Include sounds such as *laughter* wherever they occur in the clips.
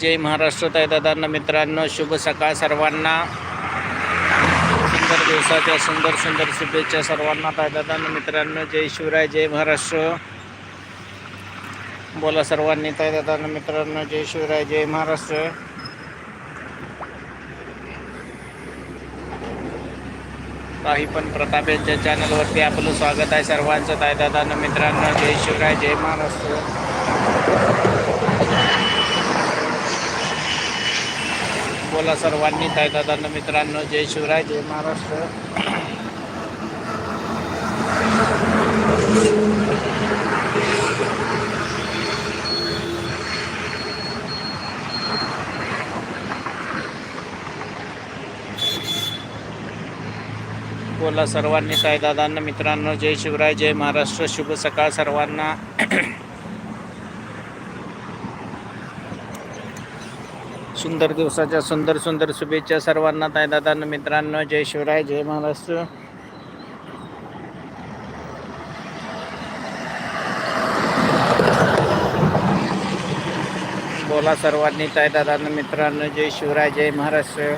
जय महाराष्ट्र ताई दादांना मित्रांनो शुभ सकाळ सर्वांना. सुंदर दिवसाच्या सुंदर सुंदर शुभेच्छा सर्वांना ताई दादांना मित्रांनो जय शिवराय जय महाराष्ट्र. बोला सर्वांनी ताई दादांना मित्रांनो जय शिवराय जय महाराष्ट्र. काही पण प्रताप यांच्या चॅनलवरती आपलं स्वागत आहे सर्वांचं. ताई दादांना मित्रांनो जय शिवराय जय महाराष्ट्र. बोला सर्वांनी काय दादांना मित्रांनो जय शिवराय जय महाराष्ट्र. बोला सर्वांनी साईदादांना मित्रांनो जय शिवराय जय महाराष्ट्र. शुभ सकाळ सर्वांना. सुंदर दिवसाच्या सुंदर सुंदर शुभेच्छा सर्वांना ताई मित्रांनो जय शिवराय जय महाराष्ट्र. बोला सर्वांनी ताई मित्रांनो जय शिवराय जय महाराष्ट्र.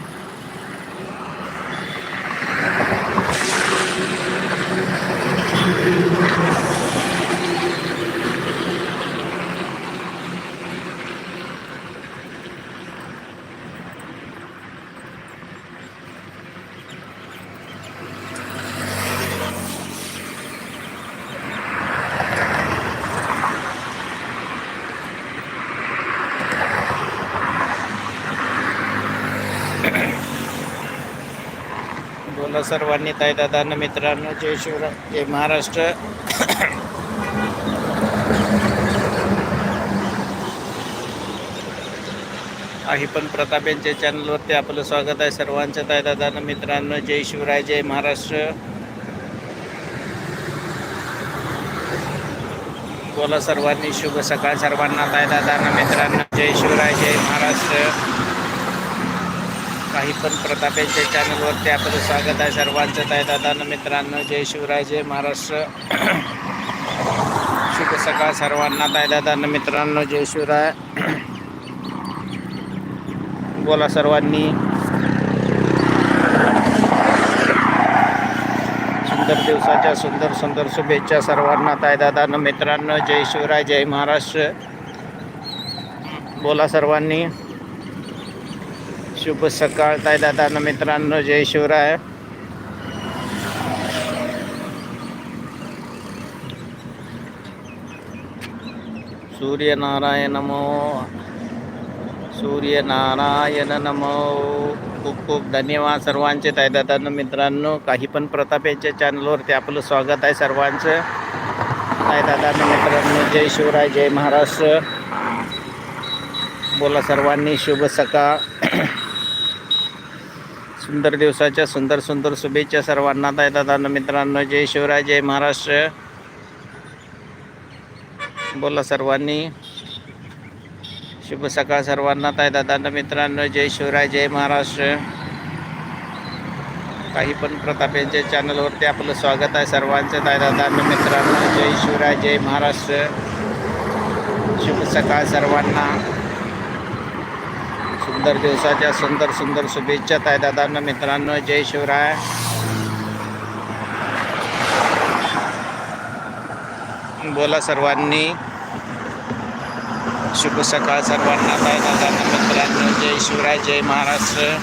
आपल्या सर्वांनी ताई दादांना मित्रांनो जय शिवराय जय महाराष्ट्र. आहे पण प्रताप यांच्या चॅनलवरती आपलं स्वागत आहे सर्वांचं ताई दादांना मित्रांनो जय शिवराय जय महाराष्ट्र. बोला सर्वांनी शुभ सकाळ सर्वांना ताई दादांना मित्रांनो जय शिवराय जय महाराष्ट्र. काही पण प्रताप यांच्या चॅनलवरती आपलं स्वागत आहे सर्वांचं. ताई दादानं मित्रांनो जय शिवराय जय महाराष्ट्र. *clears throat* शुभ सकाळ सर्वांना. ताय दादानं मित्रांनो जय शिवराय. *clears throat* बोला सर्वांनी. सुंदर दिवसाच्या सुंदर सुंदर शुभेच्छा सर्वांना. ताय दादानं मित्रांनो जय शिवराय जय महाराष्ट्र. बोला सर्वांनी. शुभ सकाळ ताई दादा मित्रांनो जय शिवराय. सूर्यनारायण नमो सूर्यनारायण नमो. खूप खूप धन्यवाद सर्वांचे ताई दादा मित्रांनो. काही पण प्रताप यांच्या चॅनलवरती आपलं स्वागत आहे सर्वांचं. ताई दादा मित्रांनो जय शिवराय जय महाराष्ट्र. बोला सर्वांनी शुभ सकाळ. सुंदर दिवसाच्या सुंदर सुंदर शुभेच्छा सर्वांना. ताई दादांना मित्रांनो जय शिवराय जय महाराष्ट्र. बोला सर्वांनी. शुभ सकाळ सर्वांना. ताई दादांना मित्रांनो जय शिवराय जय महाराष्ट्र. काही पण प्रताप यांच्या चॅनलवरती आपलं स्वागत आहे सर्वांचं. ताई दादांना मित्रांनो जय शिवराय जय महाराष्ट्र. शुभ सकाळ सर्वांना. सुंदर दिवसाच्या सुंदर सुंदर शुभेच्छा ताई दादांना मित्रांनो. जय शिवराय. बोला सर्वांनी. शुभ सकाळ सर्वांना ताई दादांना मित्रांनो. जय शिवराय जय महाराष्ट्र.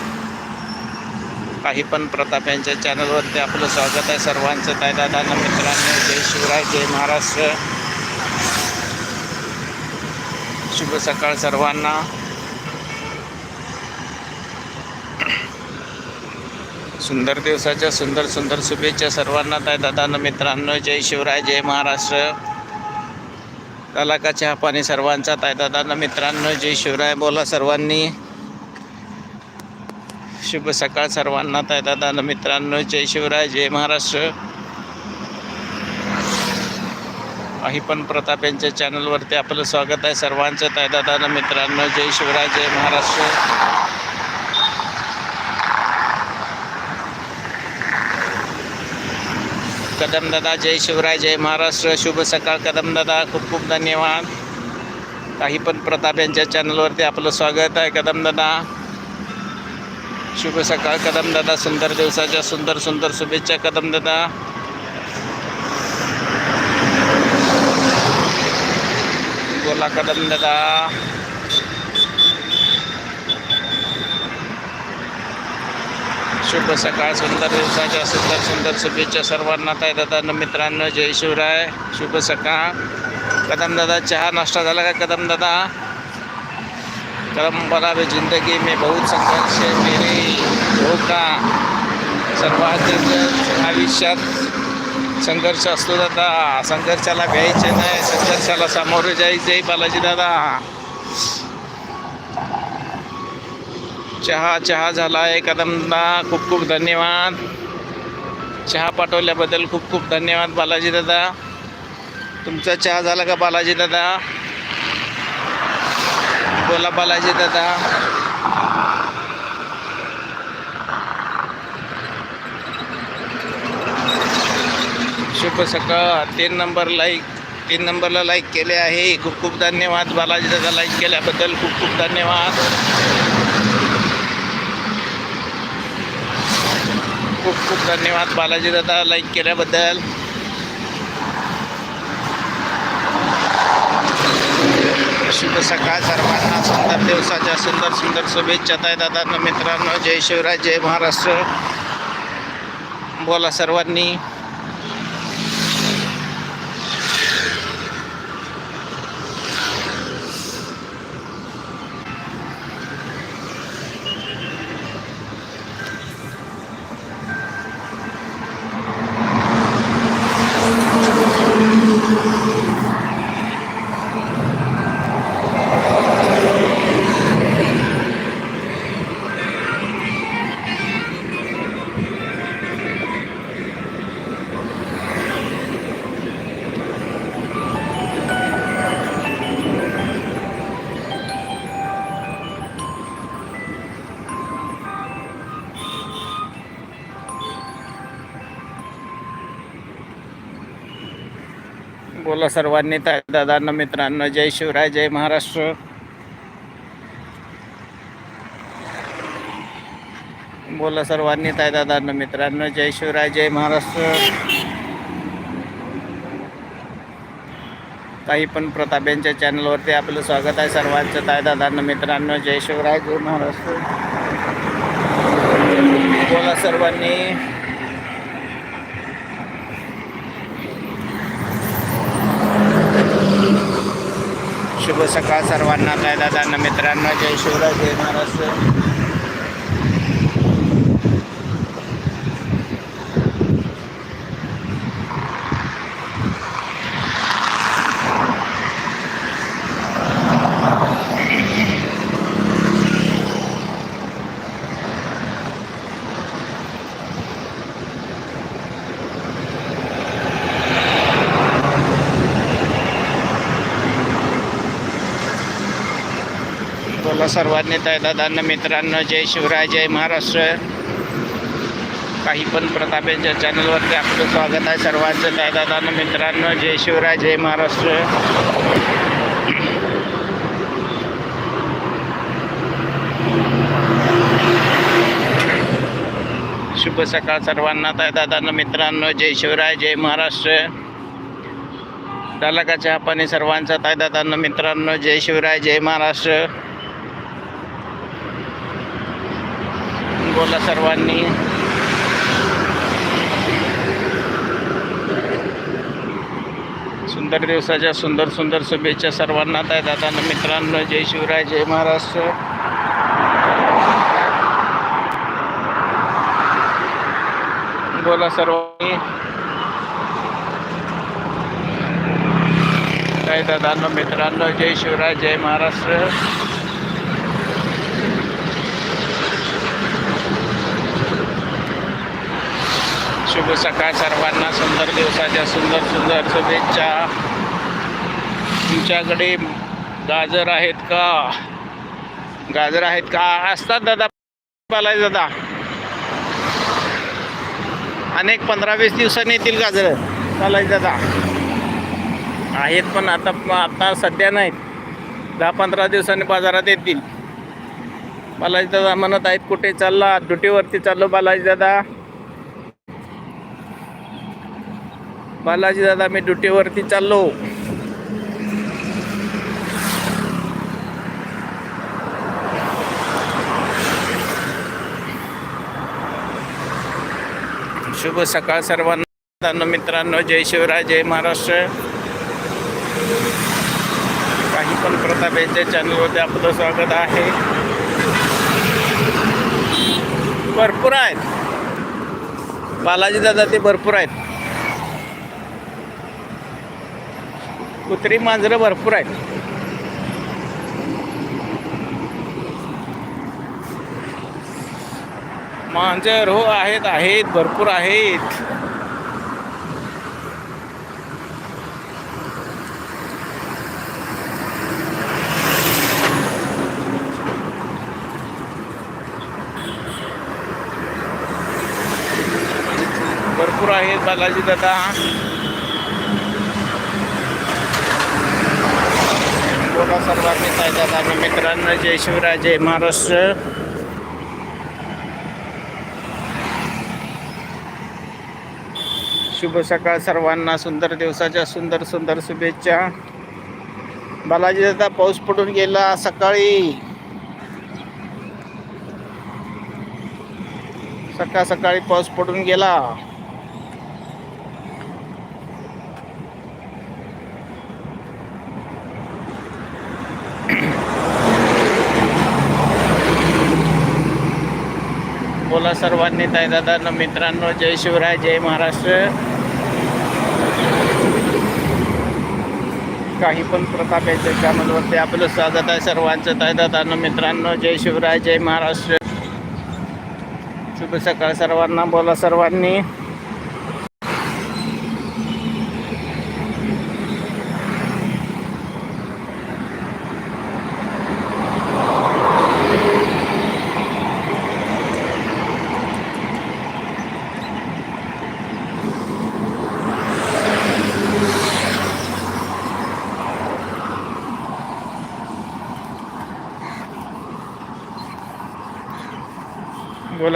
काही पण प्रताप यांच्या चॅनलवरती आपलं स्वागत आहे सर्वांचं. ताई दादांना मित्रांनो जय शिवराय जय महाराष्ट्र. शुभ सकाळ सर्वांना. सुंदर दिवसाच्या सुंदर सुंदर शुभेच्छा सर्वांना. ताय दादांना मित्रांनो जय शिवराय जय महाराष्ट्र. कालाका चहा पाणी सर्वांचा ताय दादांना मित्रांनो जय शिवराय बोला सर्वांनी. शुभ सकाळ सर्वांना ताय दादांना मित्रांनो जय शिवराय जय महाराष्ट्र. काही पण प्रताप यांच्या चॅनलवरती आपलं स्वागत आहे सर्वांचं. ताय दादांना मित्रांनो जय शिवराय जय महाराष्ट्र. कदमदादा जय शिवराय जय महाराष्ट्र शुभ सकाळ. कदमदादा खूप खूप धन्यवाद. काही पण प्रताप यांच्या चॅनलवरती आपलं स्वागत आहे. कदमदादा शुभ सकाळ. कदमदादा सुंदर दिवसाच्या सुंदर सुंदर शुभेच्छा. कदमदादा बोला कदमदादा शुभ सकाळ सुंदर दिवसाच्या सुंदर सुंदर शुभेच्छा सर्वांना. ताई दादा मित्रांनो जय शिवराय. शुभ सकाळ. कदमदादा चहा नाश्ता झाला का कदमदादा करम बना जिंदगी में बहुत संघर्ष है मेरे. हो का? सर्वाधिक आयुष्यात संघर्ष असतो दादा. संघर्षाला घ्यायचे नाही. संघर्षाला सामोरे जायचे बालाजी दादा. चहा चहा झाला. आहे कदमदा खूप खूप धन्यवाद. चहा पाठवल्याबद्दल खूप खूप धन्यवाद बालाजी दादा. तुमचा चहा झाला का बालाजी दादा? बोला बालाजी दादा. शुभ सकाळ. तीन नंबर लाईक तीन नंबरला लाईक केले आहे. खूप खूप धन्यवाद बालाजी दादा. लाईक केल्याबद्दल खूप खूप धन्यवाद. खूप खूप धन्यवाद बालाजी दादा लाईक केल्याबद्दल. शुभ सकाळ सर्वांना सुंदर दिवसाच्या सुंदर सुंदर शुभेच्छा ताई दादा मित्रांनो जय शिवराय जय महाराष्ट्र. बोला सर्वांनी. बोला सर्वांनी ताय दादांना मित्रांनो जय शिवराय जय महाराष्ट्र. बोला सर्वांनी ताय दादांना मित्रांनो जय शिवराय जय महाराष्ट्र. काही पण प्रताप यांच्या चॅनलवरती आपलं स्वागत आहे सर्वांचं. ताय दादांना मित्रांनो जय शिवराय जय महाराष्ट्र. बोला सर्वांनी. शुभ सकाळ सर्वांना. काय दादा मित्रांनो जय शिवराज जय महाराष्ट्र. सर्वांनी ताई दादांना मित्रांनो जय शिवराय जय महाराष्ट्र. काही पण प्रताप यांच्या चॅनलवरती आपलं स्वागत आहे सर्वांचं. ताई दादांना मित्रांनो जय शिवराय जय महाराष्ट्र. शुभ सकाळ सर्वांना. ताई दादांना मित्रांनो जय शिवराय जय महाराष्ट्र. झाला का चहा पाणी सर्वांचा ताई दादांना मित्रांनो जय शिवराय जय महाराष्ट्र. बोला सर्वांनी. सुंदर दिवसाच्या सुंदर सुंदर शुभेच्छा सर्वांना. ताई दादांना मित्रांनो जय शिवराय जय महाराष्ट्र. बोला सर्वांनी. काय दादांना मित्रांनो जय शिवराय जय महाराष्ट्र. शुभ सकाळ सर्वांना. सुंदर दिवसाच्या सुंदर सुंदर शुभेच्छा. तुमच्याकडे गाजर आहेत का? गाजर आहेत का? असतात दादा. बालाय दादा. अनेक पंधरा वीस दिवसांनी येतील गाजर. बालाजी दादा. आहेत पण आता आता सध्या नाहीत. दहा पंधरा दिवसांनी बाजारात येतील. बालाजी दादा म्हणत आहेत कुठे चालला? ड्युटीवरती चाललो बालाजी दादा. बालाजी दादा मी ड्युटीवरती चाललो. शुभ सकाळ सर्वांना. मित्रांनो जय शिवराय जय महाराष्ट्र. काही पण प्रताप यांच्या चॅनलवरती आपलं स्वागत आहे. भरपूर आहेत. बालाजी दादा ते भरपूर आहेत. कुत्री मांजरं भरपूर आहेत. मांजर हो आहेत आहेत भरपूर आहेत. भरपूर आहेत बालाजी दादा. बघा सर्वांनी काय आणि मित्रांनो जय शिवराय जय महाराष्ट्र. शुभ सकाळ सर्वांना सुंदर दिवसाच्या सुंदर सुंदर शुभेच्छा. बालाजी दादा पाऊस पडून गेला सकाळी. सकाळ सकाळी पाऊस पडून गेला बोला सर्वांनी ताई दादा मित्रांनो जय शिवराय जय महाराष्ट्र. काही पण प्रताप याच्या चॅनलवरती आपलं स्वागत आहे सर्वांचं. ताई दादा मित्रांनो जय शिवराय जय महाराष्ट्र. शुभ सकाळ सर्वांना बोला सर्वांनी.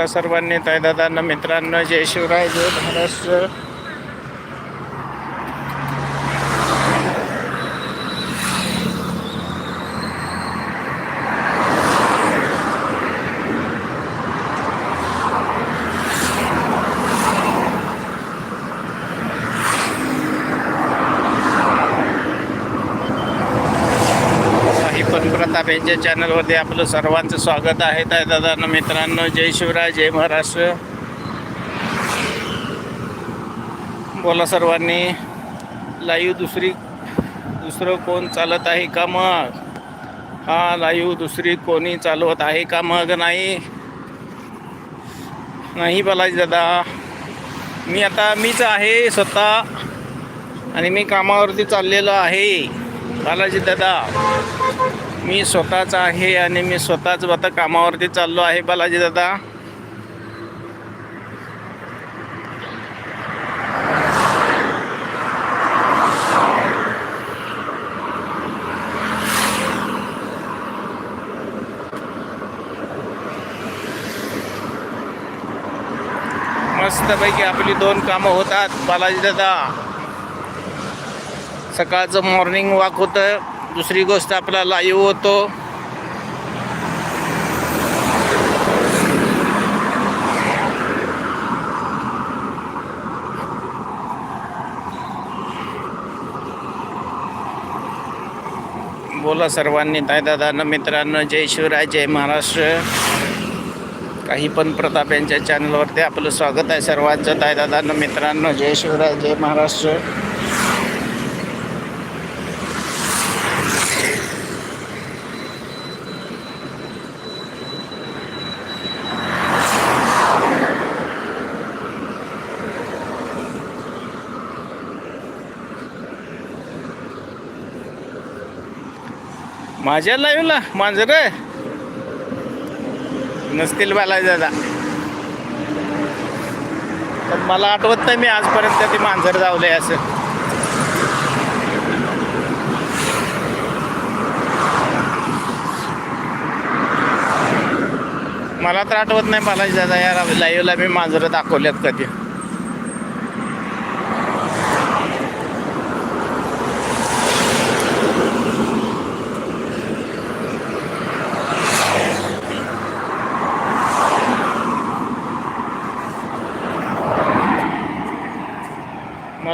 आपल्या सर्वांनी ताईदादांना मित्रांना मित्रांनो जय शिवराय जय महाराष्ट्र काही पण चॅनलवरती आपलं सर्वांचं स्वागत आहे. त्या दादांना मित्रांनो जय शिवराय जय महाराष्ट्र. बोला सर्वांनी लाईव्ह दुसरी दुसरं कोण चालत आहे का मग? हा लाईव्ह दुसरी कोणी चालवत आहे का मग? नाही. नाही बालाजी दादा. मी आता मीच आहे स्वतः आणि मी कामावरती चाललेलो आहे. बालाजी दादा. मी स्वतःच आहे आणि मी स्वतःच आता कामावरती चाललो आहे बालाजी दादा. मस्तपैकी आपली दोन कामं होतात बालाजी दादा. सकाळचं मॉर्निंग वॉक होतं. दुसरी गोष्ट आपला लाईव्ह होतो. बोला सर्वांनी ताई दादा मित्रांनो जय शिवराय जय महाराष्ट्र. काही पण प्रताप यांच्या चॅनलवरती आपलं स्वागत आहे सर्वांचं. ताई दादा मित्रांनो जय शिवराय जय महाराष्ट्र. माझ्या लाईव्हला मांजर नसतील बालाजी दादा. पण मला आठवत नाही मी आजपर्यंत ते मांजर जावले असं. मला तर आठवत नाही बालाजी दादा या लाईव्हला मी मांजरं दाखवल्यात कधी.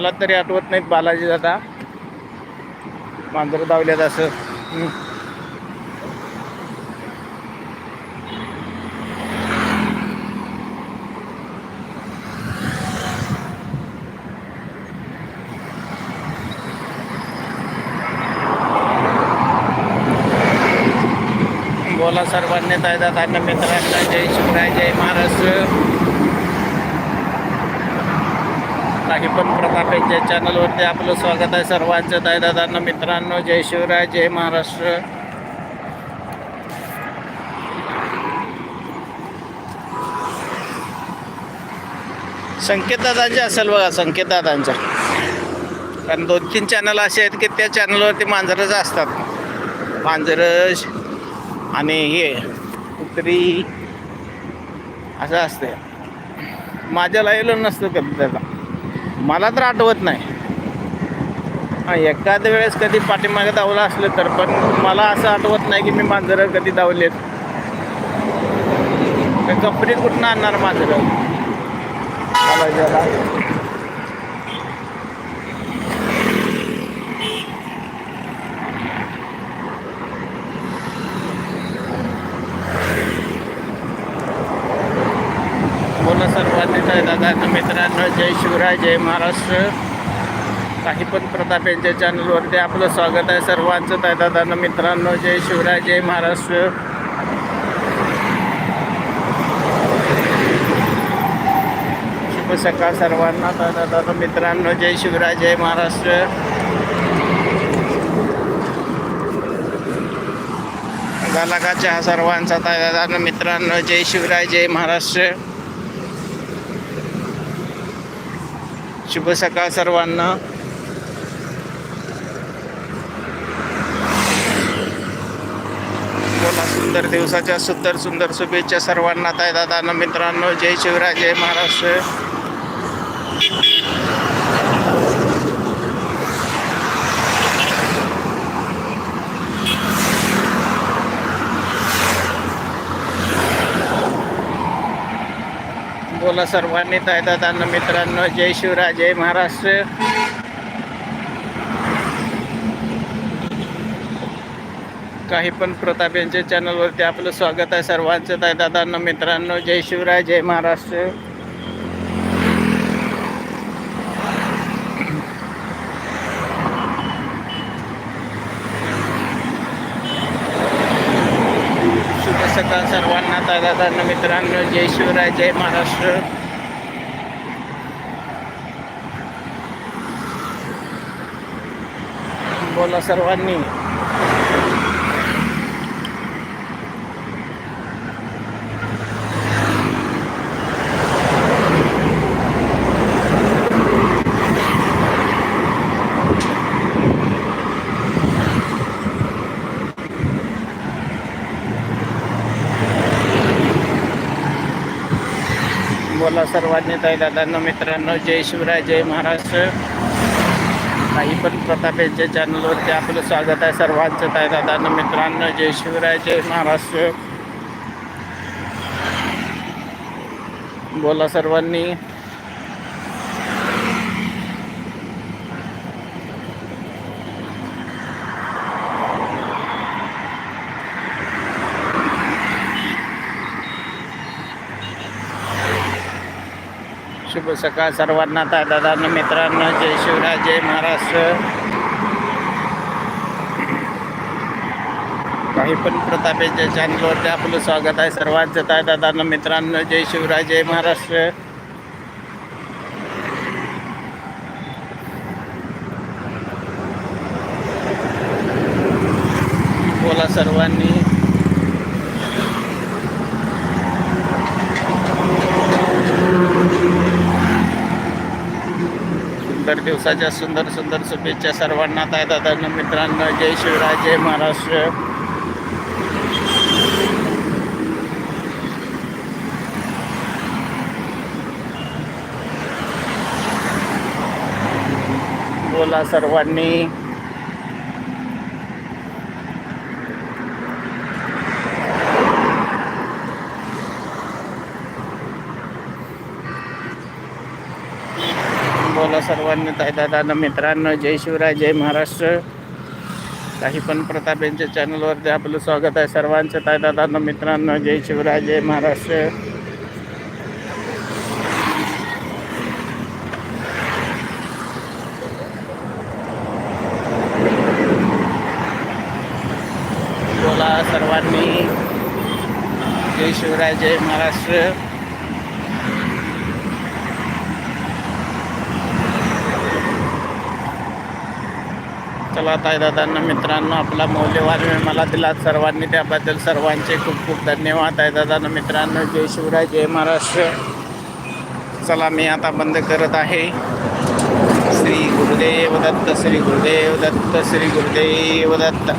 मला तरी आठवत नाहीत बालाजी दादा. मांजर धावल्यात असं. बोला सर्वांनी दादा मित्रांना जय शिवराय जय महाराष्ट्र. काही पण प्रताप यांच्या चॅनलवरती आपलं स्वागत आहे सर्वांचं. दादांना मित्रांनो जय शिवराय जय महाराष्ट्र. संकेत दादांचे असेल बघा संकेतदादांच्या कारण दोन तीन चॅनल असे आहेत की त्या चॅनलवरती मांजरच असतात. मांजरं आणि हे कुत्री असं असते माझ्या येलो नसतं कधी त्याला. मला तर आठवत नाही. हां एखाद्या वेळेस कधी पाठीमागे धावलं असलं तर पण मला असं आठवत नाही की मी मांजरं कधी धावलेत. कंपनीत कुठनं आणणार मांजरं मला जरा बोला सर्वांनी जय दादा मित्रांनो जय शिवराय जय महाराष्ट्र. काही पण प्रताप यांच्या चॅनलवरती आपलं स्वागत आहे सर्वांचं ताय मित्रांनो जय शिवराय जय महाराष्ट्र. शुभ सकाळ सर्वांना ताय दादा मित्रांनो जय शिवराय जय महाराष्ट्र. गालाकाच्या सर्वांचा ताय मित्रांनो जय शिवराय जय महाराष्ट्र. शुभ सकाळ सर्वांना. बोला सुंदर दिवसाच्या सुंदर सुंदर शुभेच्छा सर्वांना. ताय दादा मित्रांनो जय शिवराय जय महाराष्ट्र. बोला सर्वांनी ताई मित्रांनो जय शिवराय जय महाराष्ट्र. काही पण प्रताप यांच्या चॅनलवरती आपलं स्वागत आहे सर्वांचं. तायदादांना मित्रांनो जय शिवराय जय महाराष्ट्र शुभ सकाळ दादांना मित्रांनो जय शिवराय जय महाराष्ट्र. बोला सर्वांनी. बोला सर्वांनी ताई दादांना मित्रांनो जय शिवराय जय महाराष्ट्र. काही पण प्रताप यांच्या चॅनलवरती आपलं स्वागत आहे सर्वांचं ताई दादांना मित्रांनो जय शिवराय जय महाराष्ट्र. बोला सर्वांनी. शुभ सकाळ सर्वांना ताई दादांना मित्रांनो जय शिवराय जय महाराष्ट्र. काही पण प्रतापेच्या चॅनलवरती आपलं स्वागत आहे सर्वांचं. ताय दादांना मित्रांनो जय शिवराय जय महाराष्ट्र. दिवसाच्या सुंदर सुंदर शुभेच्छा सर्वांना. काय दादा मित्रांनो जय शिवराय जय महाराष्ट्र. बोला सर्वांनी. सर्वांनी सर्वांनी दादा मित्रांनो जय शिवराय जय महाराष्ट्र. काही पण प्रताप यांच्या चॅनलवरती आपलं स्वागत आहे सर्वांचं. ताई दादा मित्रांनो जय शिवराय जय महाराष्ट्र. बोला सर्वांनी. जय शिवराय जय महाराष्ट्र. चला ताई दादांना मित्रांनो आपला मौल्यवान वेळ मला दिला सर्वांनी त्याबद्दल सर्वांचे खूप खूप धन्यवाद. आहे दादांना मित्रांनो जय शिवराय जय महाराष्ट्र. चला मी आता बंद करत आहे. श्री गुरुदेव दत्त श्री गुरुदेव दत्त श्री गुरुदेव दत्त.